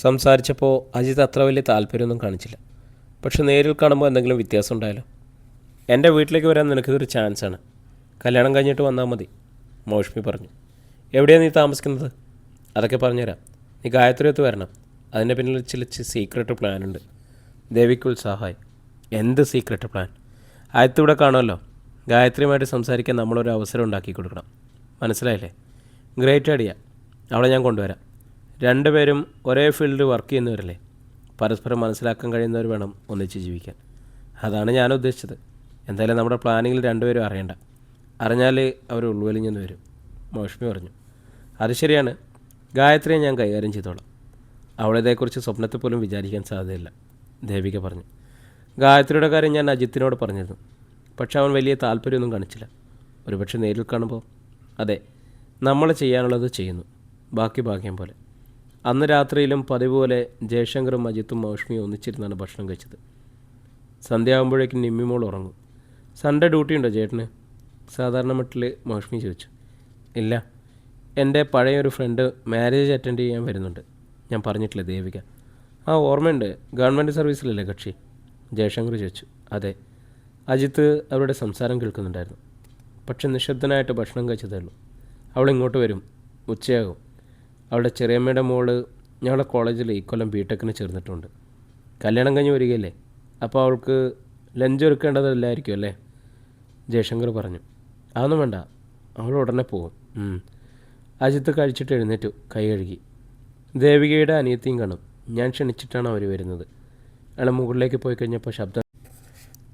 Speaker 1: സംസാരിച്ചപ്പോൾ അജിത് അത്ര വലിയ താല്പര്യമൊന്നും കാണിച്ചില്ല. പക്ഷെ നേരിൽ കാണുമ്പോൾ എന്തെങ്കിലും വ്യത്യാസം ഉണ്ടായാലോ? എന്റെ വീട്ടിലേക്ക് വരാൻ നിനക്കിതൊരു ചാൻസാണ്. കല്യാണം കഴിഞ്ഞിട്ട് വന്നാൽ മതി മൗഷ്മി പറഞ്ഞു. എവിടെയാണ് നീ താമസിക്കുന്നത്? അതൊക്കെ പറഞ്ഞുതരാം. നീ ഗായത്രിയത്ത് വരണം. അതിന്റെ പിന്നിൽ ചില സീക്രട്ട് പ്ലാൻ ഉണ്ട്. ദേവിക്ക് ഉത്സാഹമായി. എന്ത് സീക്രട്ട് പ്ലാൻ ആയത്ത് ഇവിടെ കാണുമല്ലോ. ഗായത്രിയുമായിട്ട് സംസാരിക്കാൻ നമ്മളൊരു അവസരം ഉണ്ടാക്കി കൊടുക്കണം. മനസ്സിലായില്ലേ? ഗ്രേറ്റ് ഐഡിയ അവളെ ഞാൻ കൊണ്ടുവരാം. രണ്ടുപേരും ഒരേ ഫീൽഡിൽ വർക്ക് ചെയ്യുന്നവരല്ലേ? പരസ്പരം മനസ്സിലാക്കാൻ കഴിയുന്നവർ വേണം ഒന്നിച്ച് ജീവിക്കാൻ. അതാണ് ഞാൻ ഉദ്ദേശിച്ചത്. എന്തായാലും നമ്മുടെ പ്ലാനിങ്ങിൽ രണ്ടുപേരും അറിയണ്ട. അറിഞ്ഞാൽ അവർ ഉൾവലിഞ്ഞെന്ന് വരും. മോഷ്മി പറഞ്ഞു അത് ശരിയാണ്. ഗായത്രിയെ ഞാൻ കൈകാര്യം ചെയ്തോളാം. അവളിതേക്കുറിച്ച് സ്വപ്നത്തെ പോലും വിചാരിക്കാൻ സാധ്യതയില്ല ദേവിക പറഞ്ഞു. ഗായത്രിയുടെ കാര്യം ഞാൻ അജിത്തിനോട് പറഞ്ഞിരുന്നു. പക്ഷെ അവൻ വലിയ താല്പര്യമൊന്നും കാണിച്ചില്ല. ഒരുപക്ഷെ നേരിൽ കാണുമ്പോൾ അതെ നമ്മൾ ചെയ്യാനുള്ളത് ചെയ്യുന്നു ബാക്കി ഭാഗ്യം പോലെ. അന്ന് രാത്രിയിലും പതിവ് പോലെ ജയശങ്കറും അജിത്തും മൗഷ്മിയും ഒന്നിച്ചിരുന്നാണ് ഭക്ഷണം കഴിച്ചത്. സന്ധ്യയാകുമ്പോഴേക്കും നിമ്മിമോൾ ഉറങ്ങും. സൺഡേ ഡ്യൂട്ടി ഉണ്ടോ ചേട്ടന് സാധാരണ മട്ടിൽ മൗഷ്മി ചോദിച്ചു. ഇല്ല. എന്റെ പഴയ ഒരു ഫ്രണ്ട് മാരേജ് അറ്റൻഡ് ചെയ്യാൻ വരുന്നുണ്ട്. ഞാൻ പറഞ്ഞിട്ടില്ല ദേവിക. ആ ഓർമ്മയുണ്ട്. ഗവൺമെന്റ് സർവീസിലല്ലേ കക്ഷി? ജയശങ്കർ ചോദിച്ചു. അതെ. അജിത്ത് അവരുടെ സംസാരം കേൾക്കുന്നുണ്ടായിരുന്നു. പക്ഷെ നിശബ്ദനായിട്ട് ഭക്ഷണം കഴിച്ചതേ ഉള്ളൂ. അവൾ ഇങ്ങോട്ട് വരും. ഉച്ചയാകും. അവളുടെ ചെറിയമ്മയുടെ മോൾ ഞങ്ങളുടെ കോളേജിൽ ഇക്കൊല്ലം ബി ടെക്കിന് ചേർന്നിട്ടുണ്ട്. കല്യാണം കഴിഞ്ഞ് വരികയല്ലേ? അപ്പോൾ അവൾക്ക് ലഞ്ച് ഒരുക്കേണ്ടതല്ലായിരിക്കും അല്ലേ? ജയശങ്കർ പറഞ്ഞു. അതൊന്നും വേണ്ട. അവൾ ഉടനെ പോകും. അജിത്ത് കഴിച്ചിട്ട് എഴുന്നേറ്റു കൈ കഴുകി. ദേവികയുടെ അനിയത്തിയും കാണും. ഞാൻ ക്ഷണിച്ചിട്ടാണ് അവർ വരുന്നത്. അയാൾ മുകളിലേക്ക് പോയി കഴിഞ്ഞപ്പോൾ ശബ്ദം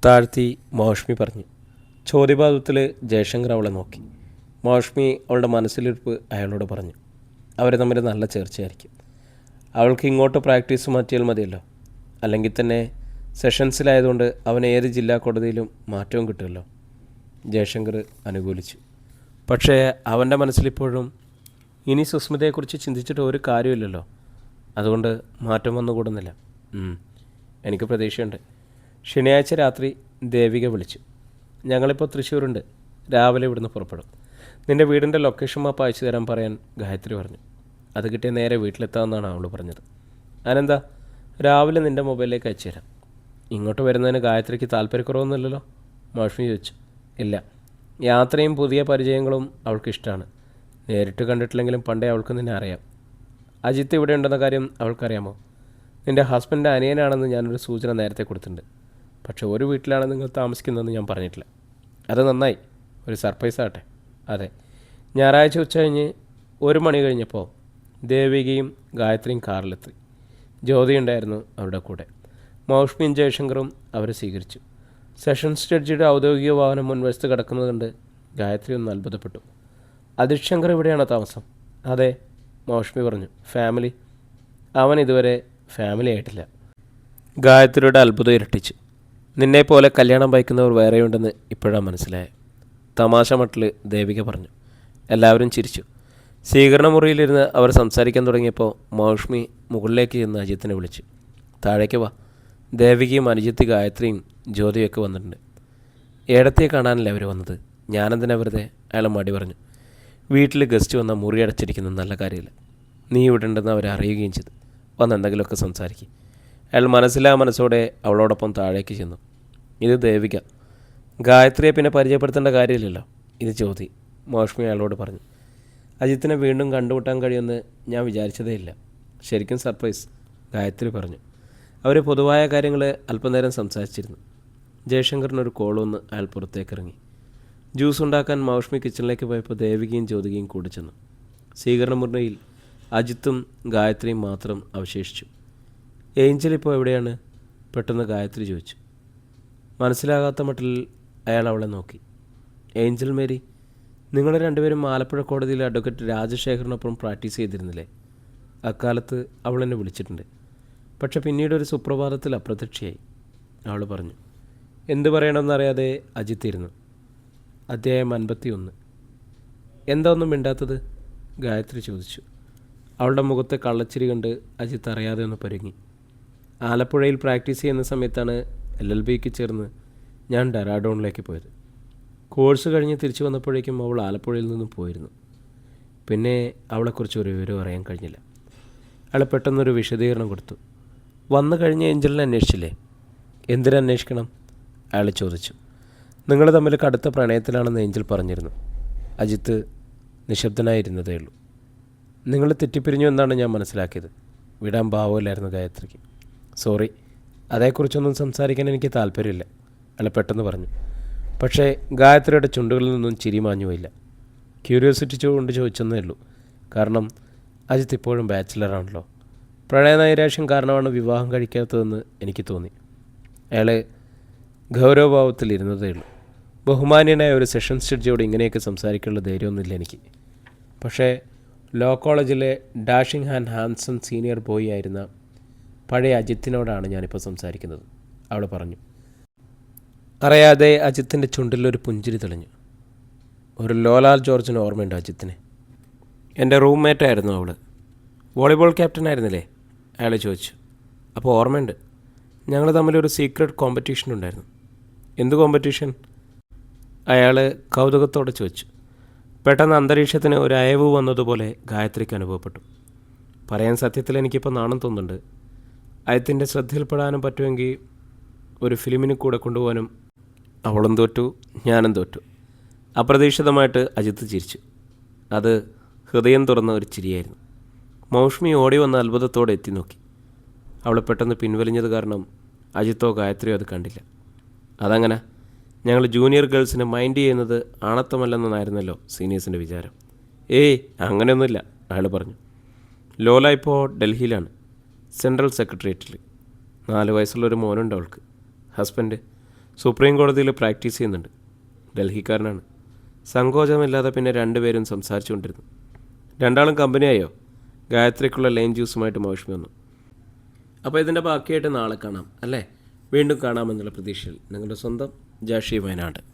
Speaker 1: താഴ്ത്തി മൗഷ്മി പറഞ്ഞു. ചോദ്യപാദത്തിൽ ജയശങ്കർ അവളെ നോക്കി. മൗഷ്മി അവളുടെ മനസ്സിലിരിപ്പ് അയാളോട് പറഞ്ഞു. അവർ തമ്മിൽ നല്ല ചേർച്ചയായിരിക്കും. അവൾക്ക് ഇങ്ങോട്ട് പ്രാക്ടീസ് മാറ്റിയാൽ മതിയല്ലോ. അല്ലെങ്കിൽ തന്നെ സെഷൻസിലായതുകൊണ്ട് അവൻ ഏത് ജില്ലാ കോടതിയിലും മാറ്റവും കിട്ടുമല്ലോ. ജയശങ്കർ അനുകൂലിച്ചു. പക്ഷേ അവന്റെ മനസ്സിലിപ്പോഴും ഇനി സുസ്മിതയെക്കുറിച്ച് ചിന്തിച്ചിട്ട് ഒരു കാര്യമില്ലല്ലോ. അതുകൊണ്ട് മാറ്റം വന്നുകൂടുന്നില്ല. എനിക്ക് പ്രതീക്ഷയുണ്ട്. ശനിയാഴ്ച രാത്രി ദേവിക വിളിച്ചു. ഞങ്ങളിപ്പോൾ തൃശ്ശൂരുണ്ട്. രാവിലെ ഇവിടുന്ന് പുറപ്പെടും. നിന്റെ വീടിന്റെ ലൊക്കേഷൻ മാപ്പ് അയച്ചു തരാൻ പറയാൻ ഗായത്രി പറഞ്ഞു. അത് കിട്ടിയ നേരെ വീട്ടിലെത്താമെന്നാണ് അവൾ പറഞ്ഞത്. അനെന്താ രാവിലെ നിന്റെ മൊബൈലിലേക്ക് അയച്ചു തരാം. ഇങ്ങോട്ട് വരുന്നതിന് ഗായത്രിക്ക് താല്പര്യക്കുറവൊന്നുമില്ലല്ലോ? മാഷ്മി ചോദിച്ചു. ഇല്ല. യാത്രയും പുതിയ പരിചയങ്ങളും അവൾക്ക് ഇഷ്ടമാണ് നേരിട്ട് കണ്ടിട്ടില്ലെങ്കിലും പണ്ടേ അവൾക്ക് നിന്നെ അറിയാം. അജിത്ത് ഇവിടെ ഉണ്ടെന്ന കാര്യം അവൾക്കറിയാമോ? നിന്റെ ഹസ്ബൻഡ് അനിയനാണെന്ന് ഞാനൊരു സൂചന നേരത്തെ കൊടുത്തിട്ടുണ്ട്. പക്ഷേ ഒരു വീട്ടിലാണ് നിങ്ങൾ താമസിക്കുന്നതെന്ന് ഞാൻ പറഞ്ഞിട്ടില്ല. അത് നന്നായി. ഒരു സർപ്രൈസ് ആകട്ടെ. അതെ. ഞായറാഴ്ച ഉച്ച കഴിഞ്ഞ് ഒരു മണി കഴിഞ്ഞപ്പോൾ ദേവികയും ഗായത്രിയും കാറിലെത്തി. ജ്യോതി ഉണ്ടായിരുന്നു അവരുടെ കൂടെ. മൗഷ്മിയും ജയശങ്കറും അവരെ സ്വീകരിച്ചു. സെഷൻസ് ജഡ്ജിയുടെ ഔദ്യോഗിക വാഹനം മുൻവശത്ത് കിടക്കുന്നത് കണ്ട് ഗായത്രി ഒന്ന് അത്ഭുതപ്പെട്ടു. അതിഷ് ഇവിടെയാണോ താമസം? അതെ മോഷ്മി പറഞ്ഞു. ഫാമിലി. അവൻ ഇതുവരെ ഫാമിലി ആയിട്ടില്ല. ഗായത്രിയുടെ അത്ഭുതം ഇരട്ടിച്ചു. നിന്നെപ്പോലെ കല്യാണം വയ്ക്കുന്നവർ വേറെയുണ്ടെന്ന് ഇപ്പോഴാണ് മനസ്സിലായത് തമാശ മട്ടിൽ ദേവിക പറഞ്ഞു. എല്ലാവരും ചിരിച്ചു. സ്വീകരണ മുറിയിലിരുന്ന് അവർ സംസാരിക്കാൻ തുടങ്ങിയപ്പോൾ മൗഷ്മി മുകളിലേക്ക് ചെന്ന് അജിത്തിനെ വിളിച്ചു. താഴേക്ക് വാ. ദേവികയും അനുജിത്ത് ഗായത്രിയും ജ്യോതിയൊക്കെ വന്നിട്ടുണ്ട്. ഏടത്തെ കാണാനല്ലേ അവർ വന്നത്? ഞാനെന്തിനാ വെറുതെ അയാൾ മടി പറഞ്ഞു? വീട്ടിൽ ഗസ്റ്റ് വന്നാൽ മുറി അടച്ചിരിക്കുന്ന നല്ല കാര്യമില്ല? നീ ഇവിടെ ഉണ്ടെന്ന് അവരെ അറിയുകയും ചെയ്തു. വന്ന് എന്തെങ്കിലുമൊക്കെ സംസാരിക്കും. അയാൾ മനസ്സിലാ മനസ്സോടെ അവളോടൊപ്പം താഴേക്ക് ചെന്നു. ഇത് ദേവിക. ഗായത്രിയെ പിന്നെ പരിചയപ്പെടുത്തേണ്ട കാര്യമില്ലല്ലോ? ഇത് ജ്യോതി. മോഷ്മി അയാളോട് പറഞ്ഞു. അജിത്തിനെ വീണ്ടും കണ്ടുമുട്ടാൻ കഴിയുമെന്ന് ഞാൻ വിചാരിച്ചതേ ഇല്ല. ശരിക്കും സർപ്രൈസ് ഗായത്രി പറഞ്ഞു. അവർ പൊതുവായ കാര്യങ്ങൾ അല്പനേരം സംസാരിച്ചിരുന്നു. ജയശങ്കറിനൊരു കോൾ വന്ന് അയാൾ പുറത്തേക്ക് ഇറങ്ങി ജ്യൂസ് ഉണ്ടാക്കാൻ മൗഷ്മി കിച്ചണിലേക്ക് പോയപ്പോൾ ദേവികയും ജ്യോതികയും കൂടി ചെന്നു. സ്വീകരണ മുറിയിൽ അജിത്തും ഗായത്രിയും മാത്രം അവശേഷിച്ചു. ഏഞ്ചൽ ഇപ്പോൾ എവിടെയാണ്? പെട്ടെന്ന് ഗായത്രി ചോദിച്ചു. മനസ്സിലാകാത്ത മട്ടിൽ അയാൾ അവളെ നോക്കി. ഏഞ്ചൽ മേരി നിങ്ങൾ രണ്ടുപേരും ആലപ്പുഴ കോടതിയിൽ അഡ്വക്കേറ്റ് രാജശേഖറിനൊപ്പം പ്രാക്ടീസ് ചെയ്തിരുന്നില്ലേ? അക്കാലത്ത് അവൾ എന്നെ വിളിച്ചിട്ടുണ്ട്. പക്ഷെ പിന്നീട് ഒരു സുപ്രഭാതത്തിൽ അപ്രത്യക്ഷയായി. അവൾ പറഞ്ഞു എന്തു പറയണമെന്നറിയാതെ അജിത്തിരുന്നു അധ്യായം അൻപത്തി ഒന്ന് എന്താ ഒന്നും മിണ്ടാത്തത്? ഗായത്രി ചോദിച്ചു. അവളുടെ മുഖത്തെ കള്ളച്ചിരി കണ്ട് അജിത്ത് അറിയാതെ ഒന്ന് പരുങ്ങി ആലപ്പുഴയിൽ പ്രാക്ടീസ് ചെയ്യുന്ന സമയത്താണ് എൽ എൽ ബിക്ക് ചേർന്ന് ഞാൻ ഡെറാഡോണിലേക്ക് പോയത്. കോഴ്സ് കഴിഞ്ഞ് തിരിച്ചു വന്നപ്പോഴേക്കും അവൾ ആലപ്പുഴയിൽ നിന്നും പോയിരുന്നു. പിന്നെ അവളെക്കുറിച്ച് ഒരു വിവരം അറിയാൻ കഴിഞ്ഞില്ല. അയാൾ പെട്ടെന്നൊരു വിശദീകരണം കൊടുത്തു. വന്നു കഴിഞ്ഞ ഏഞ്ചലിനെ അന്വേഷിച്ചില്ലേ? എന്തിനന്വേഷിക്കണം അയാൾ ചോദിച്ചു നിങ്ങൾ തമ്മിൽ കടുത്ത പ്രണയത്തിലാണെന്ന് ഏഞ്ചൽ പറഞ്ഞിരുന്നു. അജിത്ത് നിശബ്ദനായിരുന്നതേ ഉള്ളൂ. നിങ്ങൾ തെറ്റിപ്പിരിഞ്ഞു എന്നാണ് ഞാൻ മനസ്സിലാക്കിയത്. വിടാൻ ഭാവമില്ലായിരുന്നു ഗായത്രിക്ക്. സോറി അതേക്കുറിച്ചൊന്നും സംസാരിക്കാൻ എനിക്ക് താല്പര്യമില്ല അയാൾ പെട്ടെന്ന് പറഞ്ഞു. പക്ഷേ ഗായത്രിയുടെ ചുണ്ടുകളിൽ നിന്നും ചിരി മാഞ്ഞുമില്ല ക്യൂരിയോസിറ്റി കൊണ്ട് ചോദിച്ചെന്നേ ഉള്ളൂ. കാരണം അജിത്ത് ഇപ്പോഴും ബാച്ചിലറാണല്ലോ പ്രണയനൈരാശ്യം കാരണമാണ് വിവാഹം കഴിക്കാത്തതെന്ന് എനിക്ക് തോന്നി. അയാൾ ഗൗരവഭാവത്തിൽ ഇരുന്നതേ ഉള്ളൂ ബഹുമാന്യനായ ഒരു സെഷൻസ് ജഡ്ജിയോട് ഇങ്ങനെയൊക്കെ സംസാരിക്കാനുള്ള ധൈര്യമൊന്നുമില്ല എനിക്ക്. പക്ഷേ law college dashing and handsome senior boy ആയിരുന്ന പഴയ അജിത്തിനോടാണ് ഞാനിപ്പോൾ സംസാരിക്കുന്നത്. അവൾ പറഞ്ഞു. അറിയാതെ അജിത്തിന്റെ ചുണ്ടിലൊരു പുഞ്ചിരി തെളിഞ്ഞു. ഒരു ലോലാൽ ജോർജിന് ഓർമ്മയുണ്ട് അജിത്തിനെ? എന്റെ റൂംമേറ്റ് ആയിരുന്നു അവൾ വോളിബോൾ ക്യാപ്റ്റൻ ആയിരുന്നില്ലേ? അയാൾ ചോദിച്ചു. അപ്പോൾ ഓർമ്മയുണ്ട്. ഞങ്ങൾ തമ്മിലൊരു സീക്രട്ട് കോമ്പറ്റീഷൻ ഉണ്ടായിരുന്നു എന്ത് കോമ്പറ്റീഷൻ അയാൾ കൗതുകത്തോടെ ചോദിച്ചു. പെട്ടെന്ന് അന്തരീക്ഷത്തിന് ഒരു അയവ് വന്നതുപോലെ ഗായത്രിക്ക് അനുഭവപ്പെട്ടു. പറയാൻ സത്യത്തിൽ എനിക്കിപ്പോൾ നാണം തോന്നുന്നുണ്ട്. അയത്തിന്റെ ശ്രദ്ധയിൽപ്പെടാനും പറ്റുമെങ്കിൽ ഒരു ഫിലിമിന് കൂടെ കൊണ്ടുപോകാനും അവളും തോറ്റു ഞാനും തോറ്റു. അപ്രതീക്ഷിതമായിട്ട് അജിത്ത് ചിരിച്ചു. അത് ഹൃദയം തുറന്ന ഒരു ചിരിയായിരുന്നു. മൗഷ്മി ഓടി വന്ന അത്ഭുതത്തോടെ എത്തി നോക്കി. അവളെ പെട്ടെന്ന് പിൻവലിഞ്ഞത് കാരണം അജിത്തോ ഗായത്രിയോ അത് കണ്ടില്ല. അതങ്ങനെ. ഞങ്ങൾ ജൂനിയർ ഗേൾസിനെ മൈൻഡ് ചെയ്യുന്നത് ആണത്തമല്ലെന്നായിരുന്നല്ലോ സീനിയേഴ്സിന്റെ വിചാരം. ഏയ് അങ്ങനെയൊന്നുമില്ല അയാൾ പറഞ്ഞു. ലോല ഇപ്പോൾ ഡൽഹിയിലാണ് സെൻട്രൽ സെക്രട്ടേറിയറ്റിൽ നാല് വയസ്സുള്ളൊരു മോനുണ്ട് അവൾക്ക്. ഹസ്ബൻഡ് സുപ്രീം കോടതിയിൽ പ്രാക്ടീസ് ചെയ്യുന്നുണ്ട്. ഡൽഹിക്കാരനാണ്. സങ്കോചമില്ലാതെ പിന്നെ രണ്ടുപേരും സംസാരിച്ചുകൊണ്ടിരുന്നു രണ്ടാളും കമ്പനിയായോ ഗായത്രിക്കുള്ള ലൈൻ ജ്യൂസുമായിട്ട് മോഷ്മി വന്നു. അപ്പോൾ ഇതിന്റെ ബാക്കിയായിട്ട് നാളെ കാണാം അല്ലേ? വീണ്ടും കാണാമെന്നുള്ള പ്രതീക്ഷയിൽ നിങ്ങളുടെ സ്വന്തം ജാഷി വയനാട്.